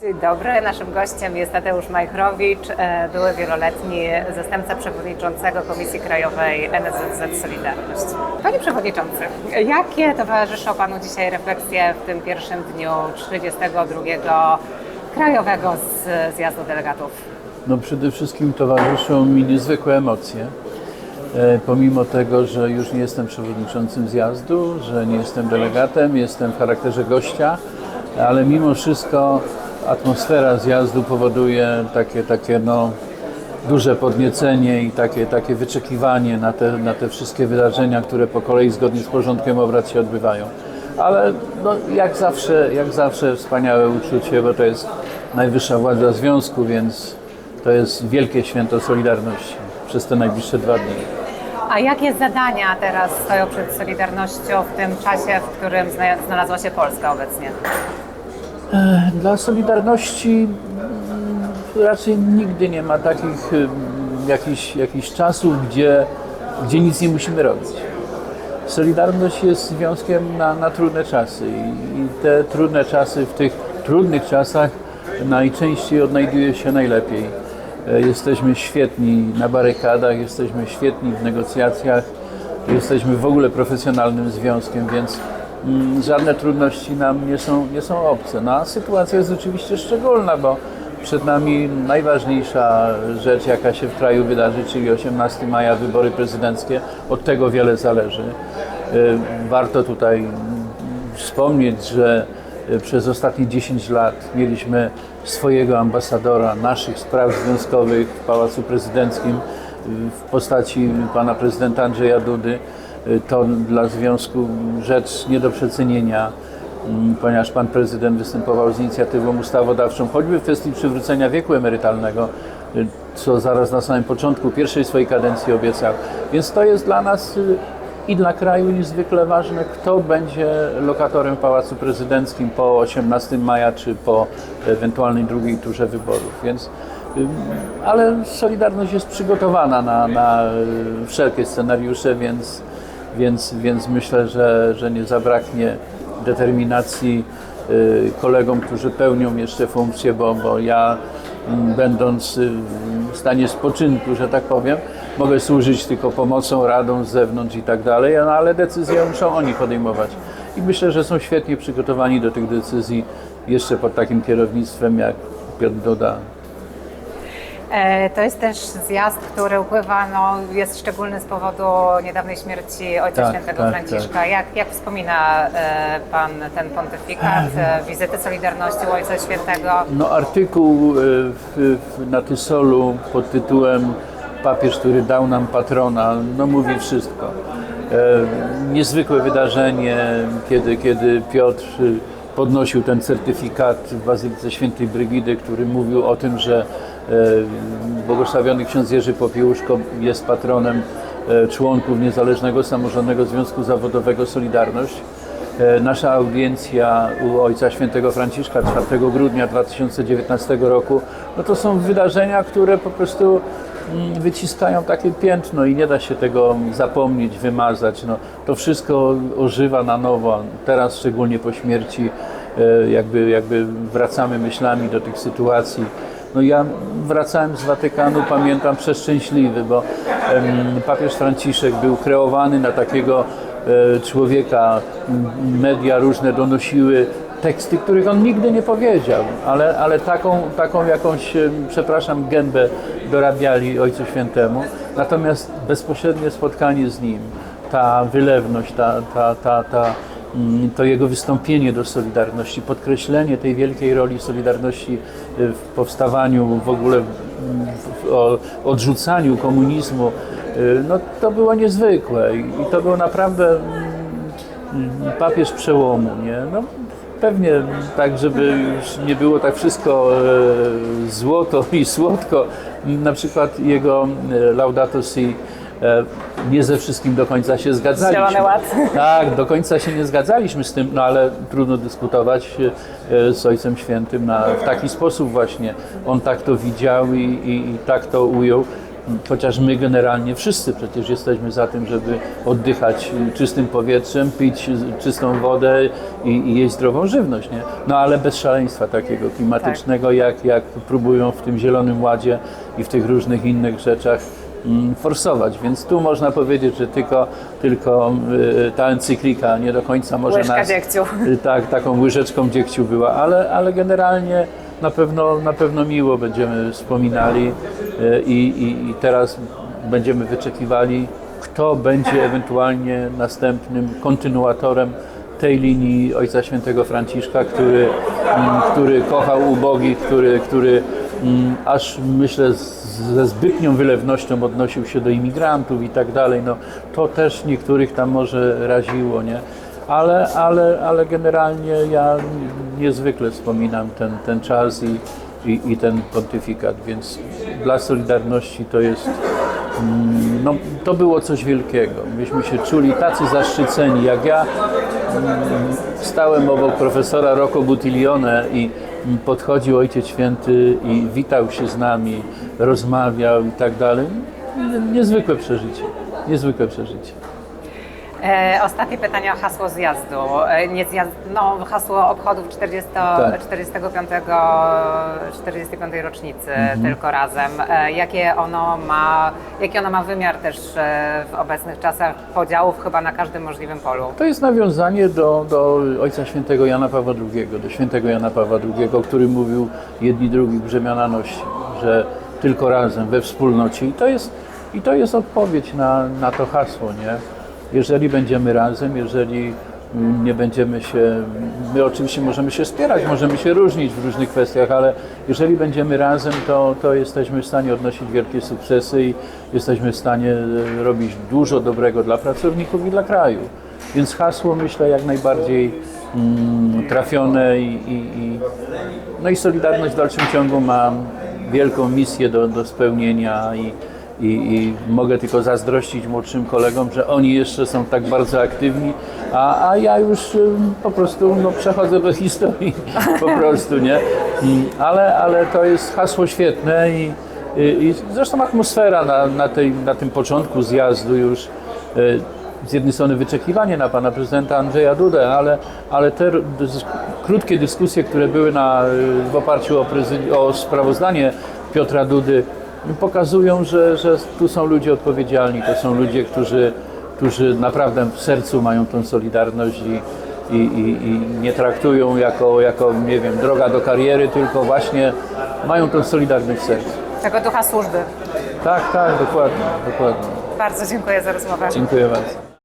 Dzień dobry, naszym gościem jest Tadeusz Majchrowicz, e, były wieloletni zastępca przewodniczącego Komisji Krajowej NSZZ Solidarność. Panie Przewodniczący, jakie towarzyszą Panu dzisiaj refleksje w tym pierwszym dniu 32. Krajowego Zjazdu Delegatów? No przede wszystkim towarzyszą mi niezwykłe emocje. E, Pomimo tego, że już nie jestem przewodniczącym zjazdu, że nie jestem delegatem, jestem w charakterze gościa, ale mimo wszystko atmosfera zjazdu powoduje takie, takie no, duże podniecenie i takie, takie wyczekiwanie na te, na te wszystkie wydarzenia, które po kolei zgodnie z porządkiem obrad się odbywają. Ale no, jak, zawsze, jak zawsze wspaniałe uczucie, bo to jest najwyższa władza związku, więc to jest wielkie święto Solidarności przez te najbliższe dwa dni. A jakie zadania teraz stoją przed Solidarnością w tym czasie, w którym zna- znalazła się Polska obecnie? Dla Solidarności mm, raczej nigdy nie ma takich mm, jakichś, jakichś czasów, gdzie, gdzie nic nie musimy robić. Solidarność jest związkiem na, na trudne czasy i, i te trudne czasy, w tych trudnych czasach najczęściej odnajduje się najlepiej. E, Jesteśmy świetni na barykadach, jesteśmy świetni w negocjacjach, jesteśmy w ogóle profesjonalnym związkiem, więc żadne trudności nam nie są, nie są obce. No a sytuacja jest oczywiście szczególna, bo przed nami najważniejsza rzecz, jaka się w kraju wydarzy, czyli 18 maja wybory prezydenckie. Od tego wiele zależy. Y, Warto tutaj mm, wspomnieć, że y, przez ostatnie 10 lat mieliśmy swojego ambasadora naszych spraw związkowych w Pałacu Prezydenckim y, w postaci pana prezydenta Andrzeja Dudy. Y, To dla związku rzecz nie do przecenienia, mm, ponieważ pan prezydent występował z inicjatywą ustawodawczą, choćby w kwestii przywrócenia wieku emerytalnego, y, co zaraz na samym początku pierwszej swojej kadencji obiecał. Więc to jest dla nas y, i dla kraju niezwykle ważne, kto będzie lokatorem Pałacu Prezydenckim po 18 maja czy po ewentualnej drugiej turze wyborów. Więc, ym, ale Solidarność jest przygotowana na, na y, wszelkie scenariusze, więc, więc, więc myślę, że, że nie zabraknie determinacji y, kolegom, którzy pełnią jeszcze funkcję, bo, bo ja m, będąc y, w stanie spoczynku, że tak powiem, mogę służyć tylko pomocą, radą z zewnątrz i tak dalej, no, ale decyzje muszą oni podejmować. I myślę, że są świetnie przygotowani do tych decyzji jeszcze pod takim kierownictwem jak Piotr Doda. E, To jest też zjazd, który upływa, no, jest szczególny z powodu niedawnej śmierci Ojca Tak, Świętego tak, Franciszka. Jak, jak wspomina e, Pan ten pontyfikat, e, wizyty Solidarności u Ojca Świętego? No, artykuł w, w, na Tysolu pod tytułem Papież, który dał nam patrona, no mówi wszystko. Niezwykłe wydarzenie, kiedy, kiedy Piotr podnosił ten certyfikat w Bazylice Świętej Brygidy, który mówił o tym, że e, błogosławiony ksiądz Jerzy Popiełuszko jest patronem e, członków Niezależnego Samorządnego Związku Zawodowego Solidarność. E, Nasza audiencja u Ojca Świętego Franciszka 4 grudnia 2019 roku, no to są wydarzenia, które po prostu wyciskają takie piętno i nie da się tego zapomnieć, wymazać. No, to wszystko ożywa na nowo, teraz szczególnie po śmierci e, jakby, jakby wracamy myślami do tych sytuacji. No ja wracałem z Watykanu, pamiętam, przeszczęśliwy, bo papież Franciszek był kreowany na takiego człowieka. M, Media różne donosiły teksty, których on nigdy nie powiedział, ale, ale taką, taką jakąś, em, przepraszam, gębę dorabiali Ojcu Świętemu. Natomiast bezpośrednie spotkanie z nim, ta wylewność, ta, ta, ta, ta, mm, to jego wystąpienie do Solidarności, podkreślenie tej wielkiej roli Solidarności y, w powstawaniu, w ogóle o odrzucaniu komunizmu, y, no to było niezwykłe i, to był naprawdę mm, papież przełomu, nie? No, pewnie tak, żeby już nie było tak wszystko e, złoto i słodko, na przykład jego e, Laudato Si nie ze wszystkim do końca się zgadzaliśmy. Zielony Ład. Tak, do końca się nie zgadzaliśmy z tym, no ale trudno dyskutować e, z Ojcem Świętym na, w taki sposób właśnie. On tak to widział i, i, i tak to ujął. chociaż my generalnie wszyscy przecież jesteśmy za tym, żeby oddychać czystym powietrzem, pić czystą wodę i, i jeść zdrową żywność, nie? No ale bez szaleństwa takiego klimatycznego, jak, jak próbują w tym Zielonym Ładzie i w tych różnych innych rzeczach forsować. Więc tu można powiedzieć, że tylko, tylko y, ta encyklika nie do końca może Łyżka nas... dziegciu. Y, Tak, taką łyżeczką dziegciu była, ale, ale generalnie na pewno, na pewno miło będziemy wspominali y, i, i, i teraz będziemy wyczekiwali, kto będzie ewentualnie następnym kontynuatorem tej linii Ojca Świętego Franciszka, który, mm, który kochał ubogich, który, który mm, aż myślę ze zbytnią wylewnością odnosił się do imigrantów i tak dalej. No, to też niektórych tam może raziło, nie? ale, ale, ale generalnie ja niezwykle wspominam ten, ten czas i, i, i ten pontyfikat, więc dla Solidarności to jest, mm, no, to było coś wielkiego. Myśmy się czuli tacy zaszczyceni, jak ja mm, stałem obok profesora Rocco Buttiglione i podchodził Ojciec Święty i witał się z nami, rozmawiał i tak dalej. Niezwykłe przeżycie, niezwykłe przeżycie. E, ostatnie pytanie o hasło zjazdu. E, nie zjazd, no, hasło obchodów 40, Tak. 45, 45 rocznicy, Mhm. tylko razem. E, jakie ono ma, jaki ono ma wymiar też e, w obecnych czasach podziałów chyba na każdym możliwym polu? To jest nawiązanie do, do Ojca Świętego Jana Pawła II, do Świętego Jana Pawła II, który mówił jedni drugich brzemiona nosi, że tylko razem, we wspólnocie. I to jest, i to jest odpowiedź na, na to hasło, nie? Jeżeli będziemy razem, jeżeli mm, nie będziemy się, my oczywiście możemy się wspierać, możemy się różnić w różnych kwestiach, ale jeżeli będziemy razem, to, to jesteśmy w stanie odnosić wielkie sukcesy i jesteśmy w stanie e, robić dużo dobrego dla pracowników i dla kraju. Więc hasło myślę jak najbardziej mm, trafione i, i, i, no i Solidarność w dalszym ciągu ma wielką misję do, do spełnienia i, i, i mogę tylko zazdrościć młodszym kolegom, że oni jeszcze są tak bardzo aktywni, a, a ja już po prostu no, przechodzę do historii po prostu, nie? Mm, Ale, ale to jest hasło świetne i, i, i zresztą atmosfera na, na, tej, na tym początku zjazdu już y, z jednej strony wyczekiwanie na pana prezydenta Andrzeja Dudę, ale, ale te krótkie dyskusje, które były na, w oparciu o, o sprawozdanie Piotra Dudy, pokazują, że, że tu są ludzie odpowiedzialni, to są ludzie, którzy, którzy naprawdę w sercu mają tą solidarność i, i, i, i nie traktują jako, jako, nie wiem, droga do kariery, tylko właśnie mają tą solidarność w sercu. Tego ducha służby. Tak, tak, dokładnie, dokładnie. Bardzo dziękuję za rozmowę. Dziękuję bardzo.